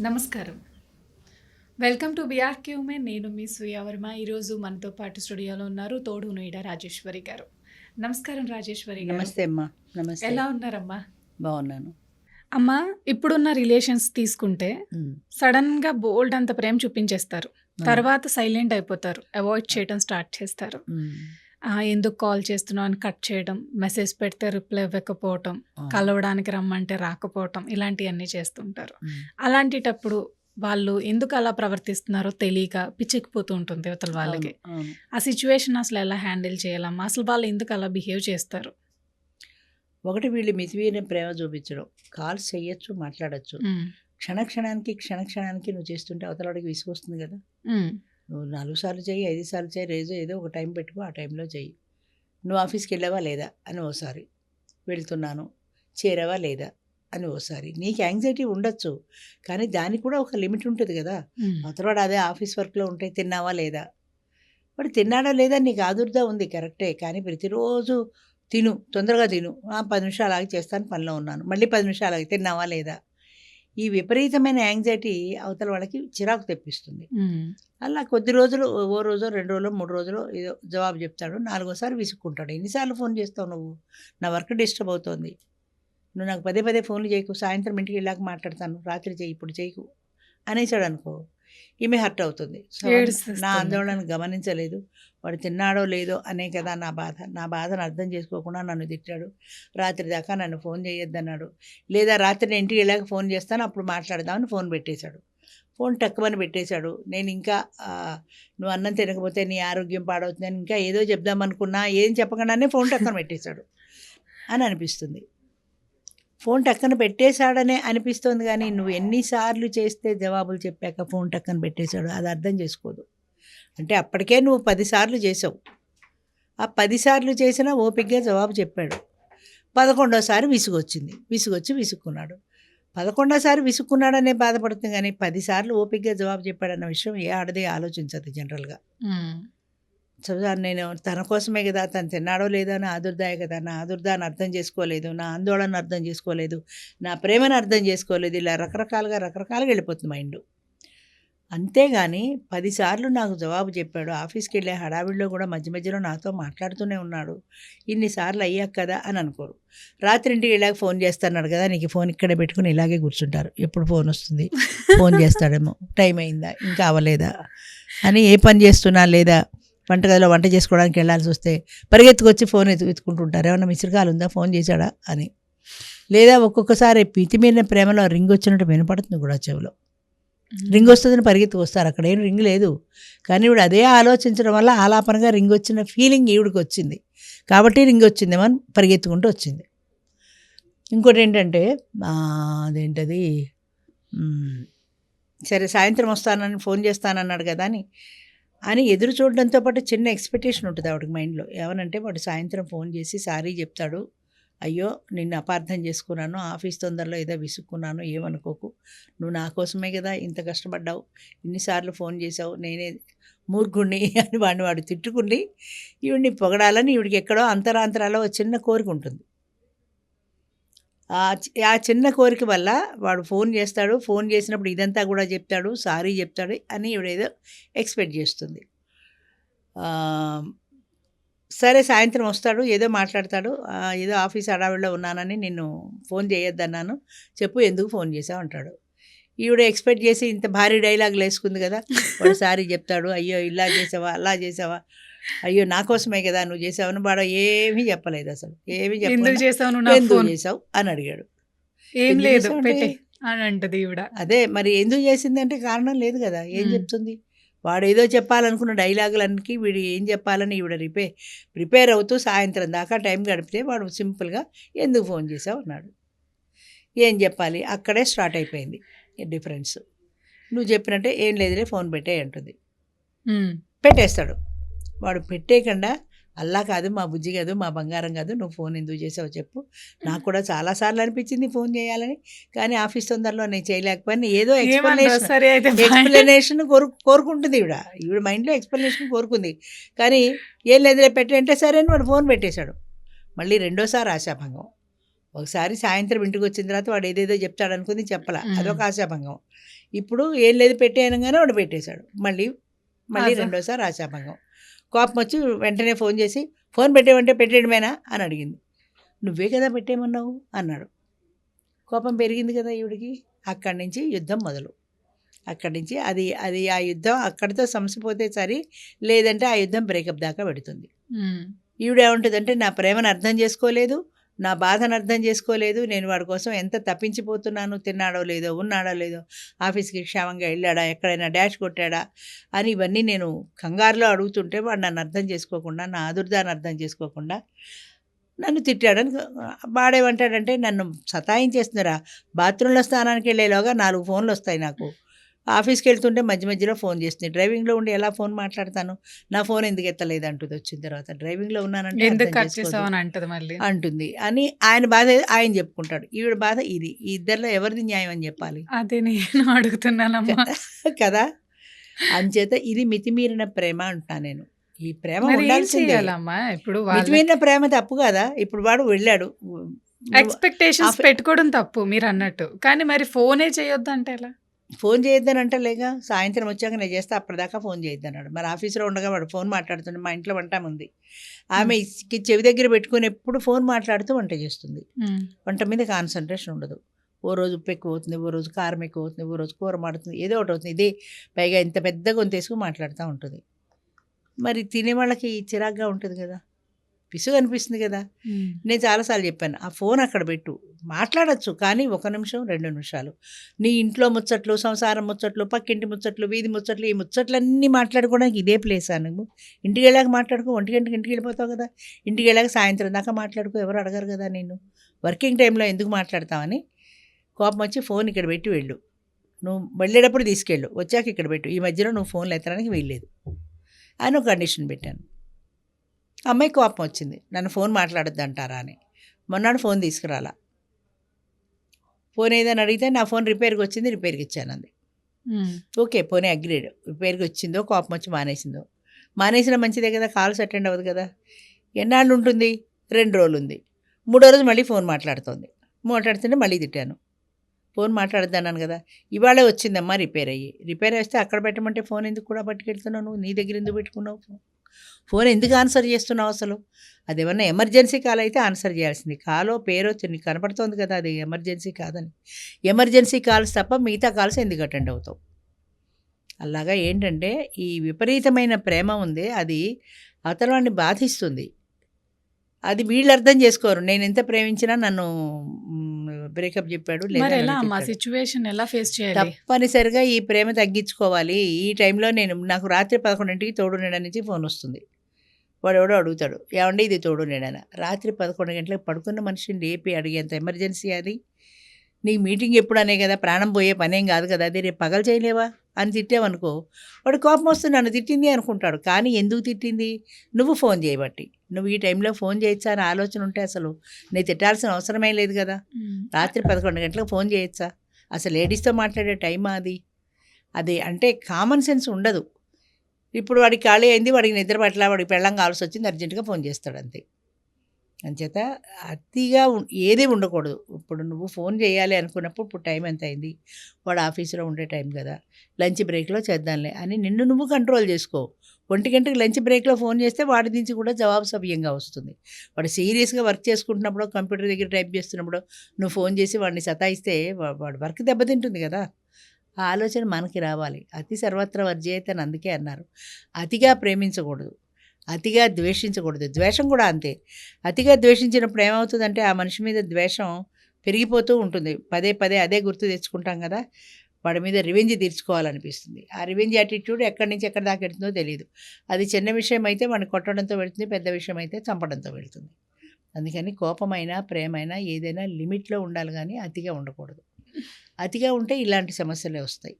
నమస్కారం. Welcome to BR క్యూమే నేను మీ సుయా వర్మ. ఈరోజు మనతో పాటు స్టూడియోలో ఉన్నారు తోడు నోయిడా రాజేశ్వరి గారు. నమస్కారం రాజేశ్వరి గారు. నమస్తే అమ్మా. నమస్తే. ఎలా ఉన్నారమ్మా? బాగున్నాను. అమ్మా ఇప్పుడున్న రిలేషన్స్ తీసుకుంటే ఉమ్, సడన్గా బోల్డ్ అంత ప్రేమ చూపించేస్తారు. తర్వాత సైలెంట్ అయిపోతారు. అవాయిడ్ చేయడం స్టార్ట్ చేస్తారు. ఎందుకు కాల్ చేస్తున్నావు అని కట్ చేయడం మెసేజ్ పెడితే రిప్లై ఇవ్వకపోవటం కలవడానికి రమ్మంటే రాకపోవటం ఇలాంటివన్నీ చేస్తుంటారు. అలాంటిటప్పుడు వాళ్ళు ఎందుకు అలా ప్రవర్తిస్తున్నారో తెలియక పిచ్చెక్కిపోతూ ఉంటుంది అవతల వాళ్ళకి. ఆ సిచ్యువేషన్ అసలు ఎలా హ్యాండిల్ చేయాలమ్మా? అసలు వాళ్ళు ఎందుకు అలా బిహేవ్ చేస్తారు? ఒకటి వీళ్ళు మితివీరిన ప్రేమ చూపించడం. కాల్స్ చెయ్యొచ్చు మాట్లాడొచ్చు. క్షణ క్షణానికి క్షణ క్షణానికి నువ్వు చేస్తుంటే అవతల వాడికి విసుగొస్తుంది కదా. నువ్వు నాలుగు సార్లు చెయ్యి ఐదు సార్లు చెయ్యి రేజో ఏదో ఒక టైం పెట్టుకో ఆ టైంలో చెయ్యి. నువ్వు ఆఫీస్కి వెళ్ళావా లేదా? అని ఓసారి. వెళ్తున్నాను. చేరావా లేదా? అని ఓసారి. నీకు యాంగ్జైటీ ఉండొచ్చు కానీ దానికి కూడా ఒక లిమిట్ ఉంటుంది కదా. అవతలవాడు అదే ఆఫీస్ వర్క్లో ఉంటే తిన్నావా లేదా? వాడు తిన్నాడా లేదా నీకు ఆదుర్దా ఉంది కరెక్టే కానీ ప్రతిరోజు తిను తొందరగా తిను. ఆ, పది నిమిషాలు ఆగి చేస్తాను పనిలో ఉన్నాను. మళ్ళీ పది నిమిషాలు ఆగి తిన్నావా లేదా? ఈ విపరీతమైన యాంగ్జైటీ అవతల వాళ్ళకి చిరాకు తెప్పిస్తుంది. అలా కొద్ది రోజులు ఓ రోజు రెండు రోజులు మూడు రోజులు ఏదో జవాబు చెప్తాడు. నాలుగోసారి విసుక్కుంటాడు. ఎన్నిసార్లు ఫోన్ చేస్తావు నువ్వు? నా వర్క్ డిస్టర్బ్ అవుతోంది. నువ్వు నాకు పదే పదే ఫోన్లు చేయకు. సాయంత్రం ఇంటికి వెళ్ళాక మాట్లాడతాను. రాత్రి చేయి ఇప్పుడు చేయకు అనేసాడు అనుకో ఈమె హర్ట్ అవుతుంది. నా ఆందోళన గమనించలేదు. వాడు తిన్నాడో లేదో అనే కదా నా బాధ. నా బాధను అర్థం చేసుకోకుండా నన్ను తిట్టాడు. రాత్రి దాకా నన్ను ఫోన్ చేయొద్దన్నాడు. లేదా రాత్రి నేను ఇంటికి వెళ్ళాక ఫోన్ చేస్తాను అప్పుడు మాట్లాడదామని ఫోన్ పెట్టేశాడు. ఫోన్ టక్కుమని పెట్టేశాడు. నేను ఇంకా నువ్వు అన్నం తినకపోతే నీ ఆరోగ్యం పాడవుతుంది అని ఇంకా ఏదో చెప్దామనుకున్నా ఏం చెప్పకుండానే ఫోన్ టక్కన పెట్టేశాడు. అని అనిపిస్తుంది. ఫోన్ టక్కన పెట్టేశాడనే అనిపిస్తోంది కానీ నువ్వు ఎన్నిసార్లు చేస్తే జవాబులు చెప్పాక ఫోన్ టక్కన పెట్టేశాడు. అది అర్థం చేసుకోదు. అంటే అప్పటికే నువ్వు పదిసార్లు చేసావు ఆ పదిసార్లు చేసినా ఓపికగా జవాబు చెప్పాడు. పదకొండోసారి విసుగొచ్చింది. విసుగొచ్చి విసుక్కున్నాడు. పదకొండోసారి విసుక్కున్నాడనే బాధపడుతుంది కానీ పదిసార్లు ఓపికగా జవాబు చెప్పాడన్న విషయం ఏ ఆడదే ఆలోచించదు జనరల్గా. ఉమ్, సో నేను తన కోసమే కదా తను తిన్నాడో లేదా నా ఆదుర్దాయ కదా నా ఆదుర్దాన్ని అర్థం చేసుకోలేదు నా ఆందోళన అర్థం చేసుకోలేదు నా ప్రేమను అర్థం చేసుకోలేదు ఇలా రకరకాలుగా రకరకాలుగా వెళ్ళిపోతుంది మైండ్. అంతేగాని పదిసార్లు నాకు జవాబు చెప్పాడు. ఆఫీస్కి వెళ్ళే హడావిడిలో కూడా మధ్య మధ్యలో నాతో మాట్లాడుతూనే ఉన్నాడు. ఇన్నిసార్లు అయ్యాక కదా అని అనుకోరు. రాత్రి ఇంటికి వెళ్ళాక ఫోన్ చేస్తున్నాడు కదా నీకు ఫోన్ ఇక్కడే పెట్టుకుని ఇలాగే కూర్చుంటారు. ఎప్పుడు ఫోన్ వస్తుంది? ఫోన్ చేస్తాడేమో. టైం అయిందా? ఇంకా అవ్వలేదా? అని ఏ పని చేస్తున్నా లేదా? వంటగదిలో వంట చేసుకోవడానికి వెళ్ళాల్సి వస్తే పరిగెత్తుకొచ్చి ఫోన్ ఎత్తు ఎత్తుకుంటుంటారు ఏమన్నా మిసిరికాలు ఉందా? ఫోన్ చేశాడా? అని. లేదా ఒక్కొక్కసారి పితిమీరిన ప్రేమలో రింగ్ వచ్చినట్టు వినపడుతుంది కూడా చెవిలో. రింగ్ వస్తుందని పరిగెత్తుకు వస్తారు. అక్కడ ఏం రింగ్ లేదు. కానీ ఇప్పుడు అదే ఆలోచించడం వల్ల ఆలాపనగా రింగ్ వచ్చిన ఫీలింగ్ ఈవిడికి వచ్చింది. కాబట్టి రింగ్ వచ్చిందేమో అని పరిగెత్తుకుంటూ వచ్చింది. ఇంకోటి ఏంటంటే అదేంటది? సరే సాయంత్రం వస్తానని ఫోన్ చేస్తానన్నాడు కదా అని అని ఎదురు చూడడంతో పాటు చిన్న ఎక్స్పెక్టేషన్ ఉంటుంది ఆవిడకి మైండ్లో ఏమనంటే వాడు సాయంత్రం ఫోన్ చేసి సారీ చెప్తాడు. అయ్యో నిన్ను అపార్థం చేసుకున్నాను. ఆఫీస్ తొందరలో ఏదో విసుక్కున్నాను. ఏమనుకోకు. నువ్వు నా కోసమే కదా ఇంత కష్టపడ్డావు. ఇన్నిసార్లు ఫోన్ చేసావు నేనే మూర్ఖుణ్ణి అని వాడిని వాడు తిట్టుకుని ఈవిడిని పొగడాలని ఈవిడికి ఎక్కడో అంతరాంతరాలో ఒక చిన్న కోరిక ఉంటుంది. ఆ ఆ చిన్న కోరిక వల్ల వాడు ఫోన్ చేస్తాడు. ఫోన్ చేసినప్పుడు ఇదంతా కూడా చెప్తాడు. సారీ చెప్తాడు అని ఏదో ఎక్స్పెక్ట్ చేస్తుంది. సరే సాయంత్రం వస్తాడు. ఏదో మాట్లాడతాడు. ఏదో ఆఫీస్ అడావిడిలో ఉన్నానని నిన్ను ఫోన్ చేయొద్దన్నాను. చెప్పు ఎందుకు ఫోన్ చేసావు అంటాడు. ఈవిడ ఎక్స్పెక్ట్ చేసి ఇంత భారీ డైలాగులు వేసుకుంది కదా. వాడు సారీ చెప్తాడు అయ్యో ఇలా చేసావా అలా చేసావా? అయ్యో నా కోసమే కదా నువ్వు చేసావని వాడు ఏమీ చెప్పలేదు అసలు. ఏమీ చెప్పలేదు చేసావు చేసావు? అని అడిగాడు. ఏం లేదు అని అంటది ఈవిడ. అదే మరి ఎందుకు చేసిందంటే కారణం లేదు కదా. ఏం. చెప్తుంది? వాడు ఏదో చెప్పాలనుకున్న డైలాగులకి వీడు ఏం చెప్పాలని ఈవిడ రిపే ప్రిపేర్ అవుతూ సాయంత్రం దాకా టైం గడిపితే వాడు సింపుల్గా ఎందుకు ఫోన్ చేసావు? అన్నాడు. ఏం చెప్పాలి? అక్కడే స్టార్ట్ అయిపోయింది. డిఫరెన్స్. నువ్వు చెప్పినట్టే ఏం లేదులే ఫోన్ పెట్టే అంటుంది. పెట్టేస్తాడు. వాడు పెట్టేయకుండా అల్లా కాదు మా బుజ్జి కాదు మా బంగారం కాదు నువ్వు ఫోన్ ఎందుకు చేసావు చెప్పు. నాకు కూడా చాలాసార్లు అనిపించింది ఫోన్ చేయాలని. కానీ ఆఫీస్ తొందరలో నేను చేయలేకపోయినా. ఏదో ఎక్స్ప్లెనేషన్. ఎక్స్ప్లెనేషన్ కోరు కోరుకుంటుంది ఈవిడ. ఈవిడ మైండ్లో ఎక్స్ప్లెనేషన్ కోరుకుంది. కానీ ఏం లేదులే పెట్టి అంటే సరే అని వాడు ఫోన్ పెట్టేశాడు. మళ్ళీ రెండోసారి ఆశాభంగం. ఒకసారి సాయంత్రం ఇంటికి వచ్చిన తర్వాత వాడు ఏదేదో చెప్తాడు అనుకుంది చెప్పలా. అదొక ఆశాభంగం. ఇప్పుడు ఏం లేదు పెట్టేయనగానే వాడు పెట్టేశాడు. మళ్ళీ మళ్ళీ. రెండోసారి ఆశాభంగం. కోపం వచ్చి వెంటనే ఫోన్ చేసి ఫోన్ పెట్టేయమంటే పెట్టేయడమేనా? అని అడిగింది. నువ్వే కదా పెట్టేయమన్నావు? అన్నాడు. కోపం పెరిగింది కదా ఈవిడికి. అక్కడి నుంచి యుద్ధం మొదలు. అక్కడి నుంచి అది అది ఆ యుద్ధం అక్కడితో సమసిపోతే సరి లేదంటే ఆ యుద్ధం బ్రేకప్ దాకా పెడుతుంది. ఉమ్. ఈవిడ ఏముంటుందంటే నా ప్రేమను అర్థం చేసుకోలేదు. నా బాధను అర్థం చేసుకోలేదు నేను వాడి కోసం ఎంత తప్పించిపోతున్నాను తిన్నాడో లేదో ఉన్నాడో లేదో ఆఫీస్కి క్షేమంగా వెళ్ళాడా ఎక్కడైనా డాష్ కొట్టాడా అని ఇవన్నీ నేను కంగారులో అడుగుతుంటే వాడు నన్ను అర్థం చేసుకోకుండా నా ఆదుర్దాన్ని అర్థం చేసుకోకుండా నన్ను తిట్టాడని వాడేమంటాడంటే నన్ను సతాయించేస్తున్నారా? బాత్రూంలో స్నానానికి వెళ్ళేలోగా నాలుగు ఫోన్లు వస్తాయి నాకు. ఆఫీస్కి వెళ్తుంటే మధ్య మధ్యలో ఫోన్ చేస్తుంది. డ్రైవింగ్లో ఉండి ఎలా ఫోన్ మాట్లాడతాను? నా ఫోన్ ఎందుకు ఎత్తలేదు? అంటుంది. వచ్చిన తర్వాత డ్రైవింగ్లో ఉన్నానంటే అంటది మళ్ళీ? అంటుంది. అని ఆయన బాధ ఆయన చెప్పుకుంటాడు. ఈవిడ బాధ ఇది. ఈ ఇద్దరిలో ఎవరిది న్యాయం అని చెప్పాలి? అదే నేను అడుగుతున్నానమ్మా. కదా? అంచేత ఇది మితిమీరిన ప్రేమ అంటున్నా నేను. ఈ ప్రేమ ఉండాల్సిందే. ఇప్పుడు మితిమీరిన ప్రేమ తప్పు కదా? ఇప్పుడు వాడు వెళ్ళాడు. ఎక్స్పెక్టేషన్స్ పెట్టుకోవడం తప్పు మీరు అన్నట్టు. కానీ మరి ఫోనే చేయొద్దు అంటే ఎలా? ఫోన్ చేయొద్దని సాయంత్రం వచ్చాక నేను చేస్తే అప్పటిదాకా ఫోన్ చేయొద్దన్నాడు. మరి ఆఫీస్లో ఉండగా వాడు ఫోన్ మాట్లాడుతుండే మా ఇంట్లో వంట ఉంది. ఆమె చెవి దగ్గర పెట్టుకుని ఎప్పుడు ఫోన్ మాట్లాడుతూ వంట చేస్తుంది. వంట మీద కాన్సన్ట్రేషన్ ఉండదు. ఓ రోజు ఉప్పు ఎక్కువ అవుతుంది ఓ రోజు కారం ఎక్కువ అవుతుంది ఓ రోజు కూర మాడుతుంది ఏదో ఒకటి అవుతుంది. ఇదే పైగా ఇంత పెద్ద గొంతేసుకు మాట్లాడుతూ ఉంటుంది. మరి తినే వాళ్ళకి చిరాగ్గా ఉంటుంది కదా. పిసుగు అనిపిస్తుంది కదా. నేను చాలాసార్లు చెప్పాను ఆ ఫోన్ అక్కడ పెట్టు మాట్లాడచ్చు కానీ ఒక నిమిషం రెండు నిమిషాలు. నీ ఇంట్లో ముచ్చట్లు సంసారం ముచ్చట్లు పక్కింటి ముచ్చట్లు వీధి ముచ్చట్లు ఈ ముచ్చట్లన్నీ మాట్లాడుకోవడానికి ఇదే ప్లేస్ నువ్వు? ఇంటికి వెళ్ళాక మాట్లాడుకో ఒంటి గంటకి ఇంటికి వెళ్ళిపోతావు కదా. ఇంటికి వెళ్ళాక సాయంత్రం దాకా మాట్లాడుకో ఎవరు అడగరు కదా నేను వర్కింగ్ టైంలో ఎందుకు మాట్లాడతావని? కోపం వచ్చి ఫోన్ ఇక్కడ పెట్టి వెళ్ళు. నువ్వు వెళ్ళేటప్పుడు తీసుకెళ్ళు వచ్చాక ఇక్కడ పెట్టు. ఈ మధ్యలో నువ్వు ఫోన్లు ఎత్తడానికి వీల్లేదు. అని ఒక కండిషన్ పెట్టాను. అమ్మాయి కోపం వచ్చింది. నన్ను ఫోన్ మాట్లాడొద్దు అంటారా అని. మొన్నాడు ఫోన్ తీసుకురాలా. ఫోన్ ఏదైనా అడిగితే నా ఫోన్ రిపేర్కి వచ్చింది రిపేర్కి ఇచ్చాను అంది. ఓకే పోనీ అగ్రీడ్. రిపేర్కి వచ్చిందో కోపం వచ్చి మానేసిందో. మానేసిన మంచిదే కదా కాల్స్ అటెండ్ అవ్వదు కదా. ఎన్నాళ్ళు ఉంటుంది? రెండు రోజులు ఉంది మూడో రోజు మళ్ళీ ఫోన్ మాట్లాడుతోంది. మాట్లాడుతుంటే మళ్ళీ తిట్టాను. ఫోన్ మాట్లాడద్దన్నాను కదా. ఇవాళే వచ్చిందమ్మా రిపేర్ అయ్యి. రిపేర్ వస్తే అక్కడ పెట్టమంటే ఫోన్ ఎందుకు కూడా పట్టుకెళ్తున్నావు నువ్వు? నీ దగ్గర ఎందుకు పెట్టుకున్నావు ఫోన్? ఫోన్ ఎందుకు ఆన్సర్ చేస్తున్నావు అసలు? అది ఏమన్నా ఎమర్జెన్సీ కాల్ అయితే ఆన్సర్ చేయాల్సింది. కాలో పేరో నీకు కనపడుతోంది కదా అది ఎమర్జెన్సీ కాదని. ఎమర్జెన్సీ కాల్స్ తప్ప మిగతా కాల్స్ ఎందుకు అటెండ్ అవుతావు? అలాగా ఏంటంటే ఈ విపరీతమైన ప్రేమ ఉంది అది అవతలాన్ని బాధిస్తుంది. అది వీళ్ళు అర్థం చేసుకోరు. నేను ఎంత ప్రేమించినా నన్ను బ్రేకప్ చెప్పాడు ఎలా. సిచ్యువేషన్ ఫేస్ చేయాలి? తప్పనిసరిగా ఈ ప్రేమ తగ్గించుకోవాలి. ఈ టైంలో నేను నాకు రాత్రి పదకొండింటికి తోడు నీడ నుంచి ఫోన్ వస్తుంది. వాడు ఎవడో అడుగుతాడు. ఏమండి ఇది తోడు నీడన రాత్రి పదకొండు గంటలకు పడుకున్న మనిషిని లేపి అడిగేంత ఎమర్జెన్సీ అది? నీకు మీటింగ్ ఎప్పుడు అనే కదా? ప్రాణం పోయే పనేం కాదు కదా? అది రేపు పగలు చేయలేవా? అని తిట్టావనుకో వాడు కోపం వస్తుంది నన్ను తిట్టింది అనుకుంటాడు. కానీ ఎందుకు తిట్టింది? నువ్వు ఫోన్ చేయబట్టి. నువ్వు ఈ టైంలో ఫోన్ చేయొచ్చా అని ఆలోచన ఉంటే అసలు నేను తిట్టాల్సిన అవసరమే లేదు కదా. రాత్రి పదకొండు గంటలకు ఫోన్ చేయొచ్చా? అసలు లేడీస్తో మాట్లాడే టైమా అది? అది అంటే కామన్ సెన్స్ ఉండదు. ఇప్పుడు వాడికి ఖాళీ అయింది వాడికి నిద్ర పట్ల వాడికి పెళ్ళం కావాల్సి వచ్చింది అర్జెంటుగా ఫోన్ చేస్తాడు అంతే. అంచేత అతిగా ఉం- ఏది ఉండకూడదు. ఇప్పుడు నువ్వు ఫోన్ చేయాలి అనుకున్నప్పుడు ఇప్పుడు టైం ఎంత అయింది? వాడు ఆఫీసులో ఉండే టైం కదా. లంచ్ బ్రేక్లో చేద్దాంలే అని నిన్ను నువ్వు కంట్రోల్ చేసుకో. ఒంటి గంటకి లంచ్ బ్రేక్లో ఫోన్ చేస్తే వాడి నుంచి కూడా జవాబు సవ్యంగా వస్తుంది. వాడు సీరియస్గా వర్క్ చేసుకుంటున్నప్పుడు కంప్యూటర్ దగ్గర టైప్ చేస్తున్నప్పుడు నువ్వు ఫోన్ చేసి వాడిని సతాయిస్తే వాడు వర్క్ దెబ్బతింటుంది కదా. ఆ ఆలోచన మనకి రావాలి. అతి సర్వత్ర వర్జయత అని అందుకే అన్నారు. అతిగా ప్రేమించకూడదు. అతిగా ద్వేషించకూడదు. ద్వేషం కూడా అంతే. అతిగా ద్వేషించినప్పుడు ఏమవుతుందంటే ఆ మనిషి మీద ద్వేషం పెరిగిపోతూ ఉంటుంది. పదే పదే అదే గుర్తు తెచ్చుకుంటాం కదా వాడి మీద రివెంజ్ తీర్చుకోవాలనిపిస్తుంది. ఆ రివెంజ్ యాటిట్యూడ్ ఎక్కడి నుంచి ఎక్కడ దాకా వెళ్తుందో తెలియదు అది చిన్న విషయం అయితే వాడిని కొట్టడంతో వెళుతుంది పెద్ద విషయం అయితే చంపడంతో వెళుతుంది. అందుకని కోపమైనా ప్రేమైనా ఏదైనా లిమిట్లో ఉండాలి కానీ అతిగా ఉండకూడదు. అతిగా ఉంటే ఇలాంటి సమస్యలే వస్తాయి.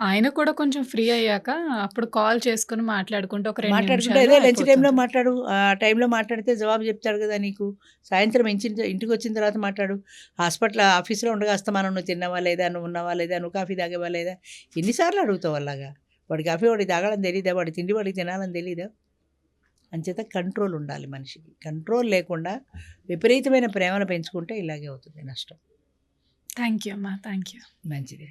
ఆయన కూడా కొంచెం ఫ్రీ అయ్యాక అప్పుడు కాల్ చేసుకుని మాట్లాడుకుంటే ఒక మాట్లాడుకుంటే అదే లంచ్ టైంలో. మాట్లాడు ఆ టైంలో మాట్లాడితే జవాబు చెప్తాడు కదా నీకు. సాయంత్రం ఇంచి ఇంటికి వచ్చిన తర్వాత మాట్లాడు. హాస్పిటల్ ఆఫీస్లో ఉండగా అస్తమానం నువ్వు తిన్నావా లేదా? నువ్వు ఉన్నావా లేదా? నువ్వు కాఫీ తాగేవా లేదా? ఎన్నిసార్లు అడుగుతావు అలాగా? వాడి కాఫీ వాడికి తాగాలని తెలియదా వాడి తిండి వాడికి తినాలని తెలియదా అంచేత కంట్రోల్ ఉండాలి మనిషికి. కంట్రోల్ లేకుండా విపరీతమైన ప్రేమను పెంచుకుంటే ఇలాగే అవుతుంది నష్టం. థ్యాంక్ యూ అమ్మా థ్యాంక్ యూ మంచిది